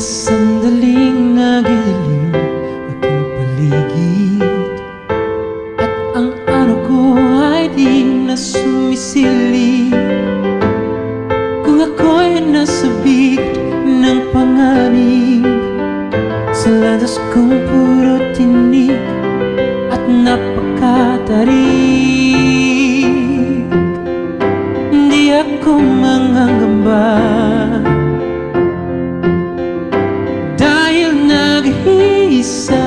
sandaling nagiling aking paligid. At ang araw ko ay di na sumisilip Kung ako'y nasa bigit ng panganib Sa landas kong puro tinig nag-iisa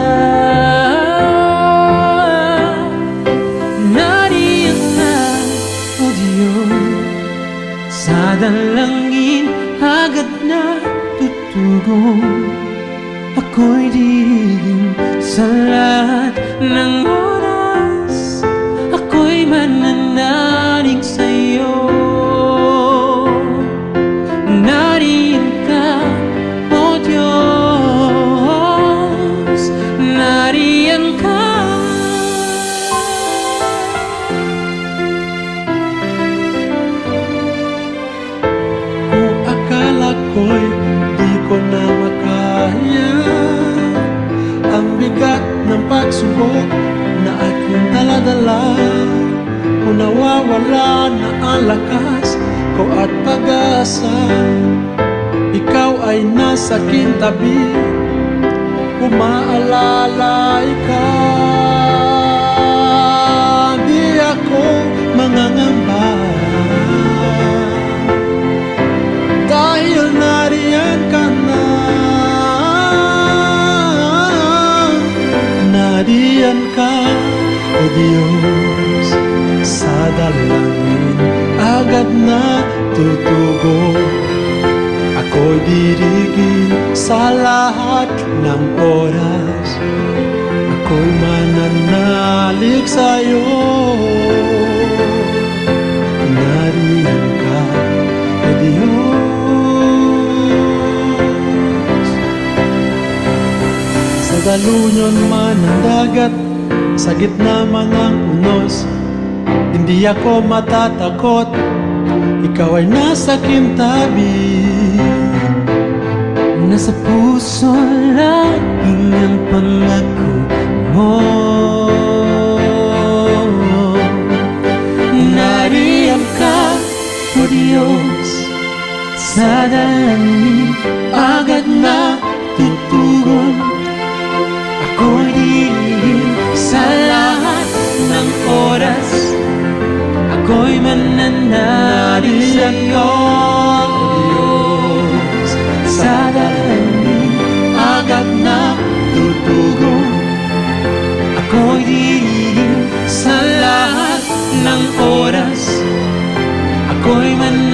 Nariyan na, O Diyos Sa dalangin agad na tutugong Ako'y diiging sa lahat ng oras Ako'y mananalig ko na makaya. Ang bigat ng pagsubok na aking daladala. Kung nawawala na ang lakas ko at pag-asa Ikaw ay nasa aking tabi. Umaalala ikaw Diyos Sa dalangin agad na tutugo. Ako'y dirigin sa lahat ng oras. Ako'y mananalig sa'yo. Nariyan ka, O Diyos. Sa dalunyon man ng dagat Sa gitna man ng unos Hindi ako matatakot. Ikaw ay nasa aking tabi Nasa puso laging ang pangako mo. Nariyan ka, O Diyos Sa dalangin agad na tutugon Panginoon Diyos Sa dalamin agad na tutugon Ako'y diligin sa lahat ng oras. Ako'y man